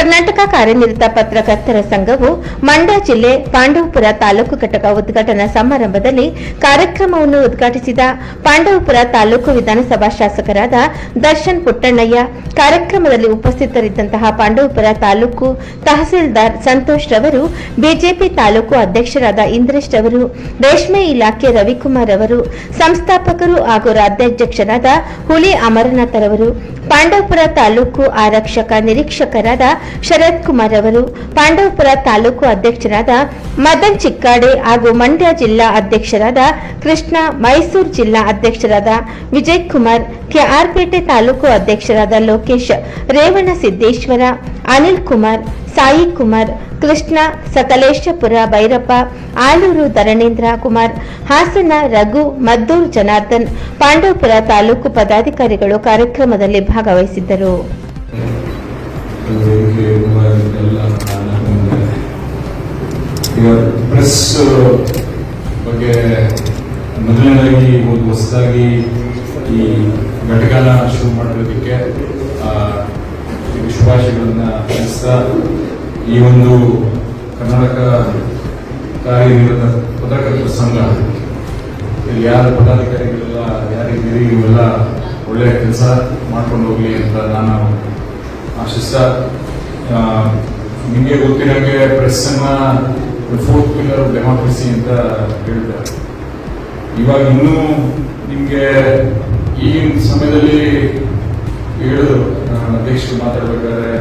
ಕರ್ನಾಟಕ ಕಾರ್ಯನಿರತ ಪತ್ರಕರ್ತರ ಸಂಘವು ಮಂಡ್ಯ ಜಿಲ್ಲೆ ಪಾಂಡವಪುರ ತಾಲೂಕು ಘಟಕ ಉದ್ಘಾಟನಾ ಸಮಾರಂಭದಲ್ಲಿ ಕಾರ್ಯಕ್ರಮವನ್ನು ಉದ್ಘಾಟಿಸಿದ ಪಾಂಡವಪುರ ತಾಲೂಕು ವಿಧಾನಸಭಾ ಶಾಸಕರಾದ ದರ್ಶನ್ ಪುಟ್ಟಣ್ಣಯ್ಯ, ಕಾರ್ಯಕ್ರಮದಲ್ಲಿ ಉಪಸ್ಥಿತರಿದ್ದಂತಹ ಪಾಂಡವಪುರ ತಾಲೂಕು ತಹಸೀಲ್ದಾರ್ ಸಂತೋಷ್ ರವರು, ಬಿಜೆಪಿ ತಾಲೂಕು ಅಧ್ಯಕ್ಷರಾದ ಇಂದ್ರೇಶ್ ರವರು, ರೇಷ್ಮೆ ಇಲಾಖೆ ರವಿಕುಮಾರ್ ಅವರು ಸಂಸ್ಥಾಪಕರು ಹಾಗೂ ರಾಜ್ಯಾಧ್ಯಕ್ಷರಾದ ಹುಲಿ ಅಮರನಾಥರವರು ಪಾಂಡವಪುರ ತಾಲೂಕು ಆರಕ್ಷಕ ನಿರೀಕ್ಷಕರಾದ ಶರತ್ ಕುಮಾರ್ ಅವರು ಪಾಂಡವಪುರ ತಾಲೂಕು ಅಧ್ಯಕ್ಷರಾದ ಮದನ್ ಚಿಕ್ಕಾಡೆ ಹಾಗೂ ಮಂಡ್ಯ ಜಿಲ್ಲಾ ಅಧ್ಯಕ್ಷರಾದ ಕೃಷ್ಣ, ಮೈಸೂರು ಜಿಲ್ಲಾ ಅಧ್ಯಕ್ಷರಾದ ವಿಜಯ್ ಕುಮಾರ್ ಕೆಆರ್ಪೇಟೆ ತಾಲೂಕು ಅಧ್ಯಕ್ಷರಾದ ಲೋಕೇಶ್ ರೇವಣ ಸಿದ್ದೇಶ್ವರ, ಅನಿಲ್ ಕುಮಾರ್, ಸಾಯಿ ಕುಮಾರ್, ಕೃಷ್ಣ, ಸಕಲೇಶಪುರ ಭೈರಪ್ಪ, ಆಲೂರು ಧರಣೇಂದ್ರ ಕುಮಾರ್, ಹಾಸನ ರಘು, ಮದ್ದೂರು ಜನಾರ್ದನ್, ಪಾಂಡವಪುರ ತಾಲೂಕು ಪದಾಧಿಕಾರಿಗಳು ಕಾರ್ಯಕ್ರಮದಲ್ಲಿ ಭಾಗವಹಿಸಿದ್ದರು. ಈಗ ಪ್ರೆಸ್ ಬಗ್ಗೆ ಮೊದಲನೇದಾಗಿ ಒಂದು ಹೊಸದಾಗಿ ಈ ಘಟಕನ ಶುರು ಮಾಡಿರೋದಕ್ಕೆ ಶುಭಾಶಯಗಳನ್ನ ತಿಳಿಸ್ತಾ ಈ ಒಂದು ಕರ್ನಾಟಕ ಕಾರ್ಯನಿರತ ಪತ್ರಕರ್ತರ ಸಂಘ ಇಲ್ಲಿ ಯಾರ ಪದಾಧಿಕಾರಿಗಳೆಲ್ಲ ಯಾರಿದ್ದೀರಿ ಇವೆಲ್ಲ ಒಳ್ಳೆಯ ಕೆಲಸ ಮಾಡ್ಕೊಂಡು ಹೋಗ್ಲಿ ಅಂತ ನಾನು ಆಶಿಸ್ತಾ ನಿಮಗೆ ಗೊತ್ತಿರೋಂಗೆ ಪ್ರೆಸ್ ಅನ್ನ ಫೋರ್ತ್ ಪಿಲ್ಲರ್ ಡೆಮಾಕ್ರಸಿ ಅಂತ ಹೇಳ್ತಾರೆ ಇವಾಗ ಇನ್ನೂ ನಿಮಗೆ ಈಗಿನ ಸಮಯದಲ್ಲಿ ಹೇಳಿದ್ರು ಅಧ್ಯಕ್ಷರು ಮಾತಾಡ್ಬೇಕಾದ್ರೆ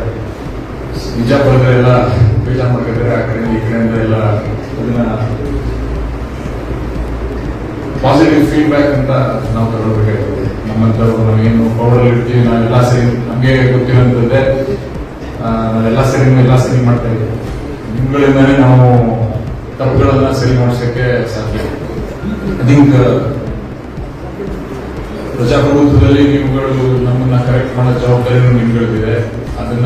ನಿಜ ಬರೆದ್ರೆ ಎಲ್ಲ ಬೇಜಾರು ಮಾಡ್ಬೇಕಾದ್ರೆ ಆ ಕಡೆಯಿಂದ ಈ ಕಡೆಯಿಂದ ಎಲ್ಲ ಅದನ್ನ ಪಾಸಿಟಿವ್ ಫೀಡ್ಬ್ಯಾಕ್ ಅಂತ ನಾವು ತಗೊಳ್ಬೇಕಾಗ್ತದೆ ನಮ್ಮಂಥವ್ರು ನಾವೇನು ಪೌಡರ್ ಇರ್ತೀವಿ ನಾವೆಲ್ಲ ಸರಿ ನಮಗೆ ಗೊತ್ತಿರೋಂಥದ್ದೇ ನಾವೆಲ್ಲ ಸರಿ ಎಲ್ಲ ಸರಿ ಮಾಡ್ತಾ ಇದ್ದೀವಿ. ನಿಮ್ಗಳಿಂದಾನೇ ನಾವು ತಪ್ಪುಗಳನ್ನ ಸರಿ ಮಾಡಿಸೋಕ್ಕೆ ಸಾಧ್ಯ. ಐ ಥಿಂಕ್ ಪ್ರಜಾಪ್ರಭುತ್ವದಲ್ಲಿ ನಿಮ್ಗಳು ನಮ್ಮನ್ನ ಕರೆಕ್ಟ್ ಮಾಡೋ ಜವಾಬ್ದಾರಿನೂ ನಿಮ್ಗಳಿದೆ ಅದನ್ನ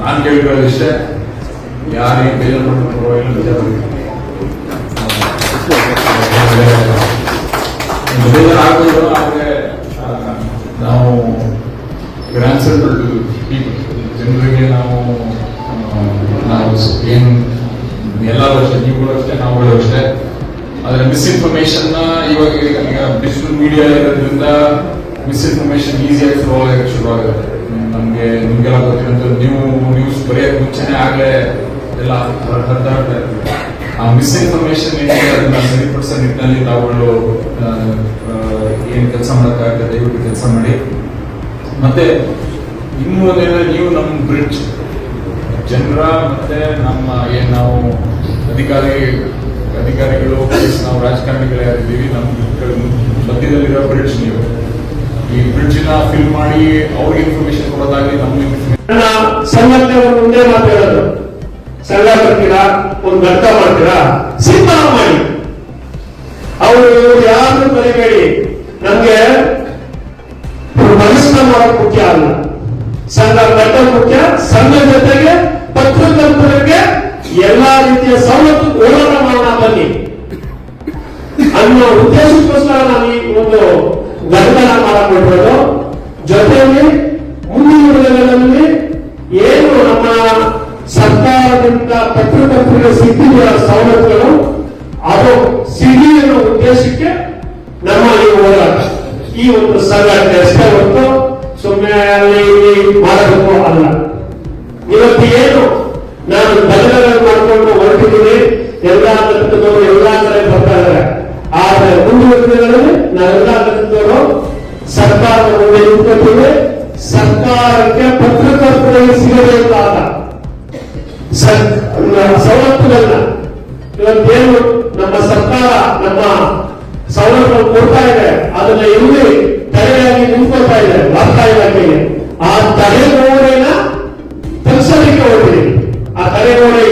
ನಾನು ಕೇಳ್ಕೊಳ್ಳೋದಿಷ್ಟೇ ಯಾರಿಗೆ ಬೇಜಾರು ಮಾಡ್ಕೊಂಡು ಪರವಾಗಿಲ್ಲ ಪ್ರಜಾಪ್ರಭುತ್ವ ಬೇಜಾರು ಆಗ್ಬೋದು ಆದ್ರೆ ನಾವುಗಳು ಅಷ್ಟೇ. ಆದ್ರೆ ಮಿಸ್ಇನ್ಫಾರ್ಮೇಶನ್ ಇವಾಗ ಡಿಜಿಟಲ್ ಮೀಡಿಯಾ ಇರೋದ್ರಿಂದ ಮಿಸ್ಇನ್ಫಾರ್ಮೇಶನ್ ಈಸಿಯಾಗಿ ಫ್ಲೋ ಆಗಕ್ಕೆ ಶುರು ಆಗುತ್ತೆ. ನಮ್ಗೆ ನಿಮ್ಗೆಲ್ಲ ಗೊತ್ತಿರೋಂಥ ನೀವು ನ್ಯೂಸ್ ಬರೆಯೋಕೆ ಮುಂಚೆನೆ ಆಗಲೇ ಎಲ್ಲ ಹರ್- ಹರಿದಾಡ್ತಾ ಇರ್ತದೆ ಆ ಮಿಸ್ಇನ್ಫಾರ್ಮೇಶನ್ ಏನಿದೆ ಅದನ್ನ ಸರಿಪಡಿಸೋ ನಿಟ್ಟಿನಲ್ಲಿ ತಾವುಗಳು ಏನ್ ಕೆಲಸ ಮಾಡೋಕ್ಕಾಗುತ್ತೆ ದಯವಿಟ್ಟು ಕೆಲಸ ಮಾಡಿ. ಮತ್ತೆ ಇನ್ನೂ ಒಂದೇನಂದ್ರೆ ನೀವು ನಮ್ಮ ಬ್ರಿಡ್ಜ್ ಜನರ ಮತ್ತೆ ನಮ್ಮ ಏನು ನಾವು ಅಧಿಕಾರಿ ಅಧಿಕಾರಿಗಳು ಪೊಲೀಸ್ ನಾವು ರಾಜಕಾರಣಿಗಳು ಯಾರಿದ್ದೀವಿ ನಮ್ಮ ಮಧ್ಯದಲ್ಲಿರೋ ಬ್ರಿಡ್ಜ್ ನೀವು. ಈ ಬ್ರಿಡ್ಜ್ನ ಫಿಲ್ ಮಾಡಿ ಅವ್ರಿಗೆ ಇನ್ಫಾರ್ಮೇಶನ್ ಕೊಡೋದಾಗಿ ನಮ್ಗೆ information ನನ್ನ ಸಂಘಟನೆ ಒಂದು ಮುಂದೆ ಮಾತಾಡೋದು. ಸಂಘ ಬರ್ತೀರಾ ಒಂದು ಘಟ್ಟ ಮಾಡ್ತೀರಾ? ಸಿಂಪಲ್ ಮಾಡಿ. ಅವರು ಯಾರು ಬರಿಬೇಡಿ ನಮ್ಗೆ ಮನಸ್ಸನ್ನ ಮಾಡೋದು ಮುಖ್ಯ ಅಲ್ಲ. ಸಂಘ ಘಟ್ಟ ಮುಖ್ಯ, ಸಂಘ ಜೊತೆಗೆ ಎಲ್ಲಾ ರೀತಿಯ ಸವಲತ್ತು ಹೋರಾಟ ಮಾಡೋಣ ಬನ್ನಿ. ಅನ್ನೋ ಉದ್ದೇಶಕ್ಕೋಸ್ಕರ ನಾನು ಈ ಒಂದು ಗಂಧನ ಮಾಡಿಕೊಟ್ಟಿರೋದು. ಜೊತೆಯಲ್ಲಿ ಮುಂದಿನ ದಿನಗಳಲ್ಲಿ ಏನು ನಮ್ಮ ಸರ್ಕಾರದಿಂದ ಪತ್ರಕರ್ತರಿಗೆ ಸಿಕ್ಕಿರುವ ಸವಲತ್ತುಗಳು, ಅದು ಸಿಡಿ ಅನ್ನೋ ಉದ್ದೇಶಕ್ಕೆ ನಮ್ಮ ಈ ಹೋರಾಟ, ಈ ಒಂದು ಸಂಘಟನೆ ಅಷ್ಟೇ ಹೊರತು ಸುಮ್ಮನೆ ಮಾಡಬೇಕು ಅಲ್ಲ. ಇವತ್ತು ಏನು ನಾನು ಬದಲಾವಣೆ ಮಾಡಿಕೊಂಡು ಹೊರಟಿದ್ದೀನಿ ಎಲ್ಲಾ ಘಟಕದವರು ಎಲ್ಲಾ ಕಡೆ ಬರ್ತಾ ಇದ್ದಾರೆ ಆದ್ರೆ ಮುಂದಿನ ದಿನಗಳಲ್ಲಿ ನಾವೆಲ್ಲಾ ಘಟಕದವರು ಸರ್ಕಾರದ ಮುಂದೆ ನಿಂತ್ಕೊಳ್ತೀವಿ ಸರ್ಕಾರಕ್ಕೆ ಪತ್ರಕರ್ತರಿಗೆ ಸಿಗಬೇಕಾದ ಸವಲತ್ತುಗಳನ್ನ. ಇವತ್ತೇನು ನಮ್ಮ ಸರ್ಕಾರ ನಮ್ಮ ಸವಲತ್ತು ಕೊಡ್ತಾ ಇದೆ, ಅದನ್ನ ಎಲ್ಲಿ ತಡೆಯಾಗಿ ನಿಂತ್ಕೊಳ್ತಾ ಇದೆ ವಾರ್ತಾ ಇಲಾಖೆಗೆ ಆ ತಲೆಗೋಡೆನ ತಲುಸಲಿಕ್ಕೆ ಹೊರಟಿದೆ ಆ ತಡೆಗೋಡೆ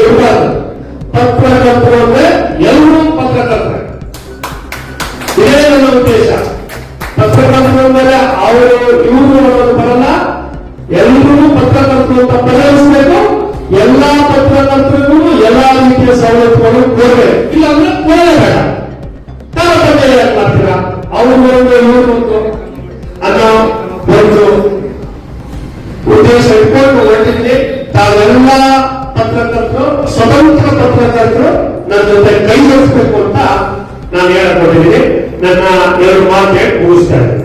ಒಂದು ಇವ್ರು ಅನ್ನೋ ಒಂದು ಉದ್ದೇಶ ಇಟ್ಕೊಂಡು ಹೊರಟಿದ್ದೀನಿ ತಾವೆಲ್ಲ ಪತ್ರಕರ್ತರು, ಸ್ವತಂತ್ರ ಪತ್ರಕರ್ತರು ನನ್ನ ಜೊತೆ ಕೈ ಜೋಡಿಸ್ಬೇಕು ಅಂತ ನಾನು ಹೇಳಕ್ ಹೊರಟಿದ್ದೀನಿ ನನ್ನ ಎರಡು ಮಾತು ಹೇಳಿ ಮುಗಿಸ್ತಾ ಇದ್ದೀನಿ.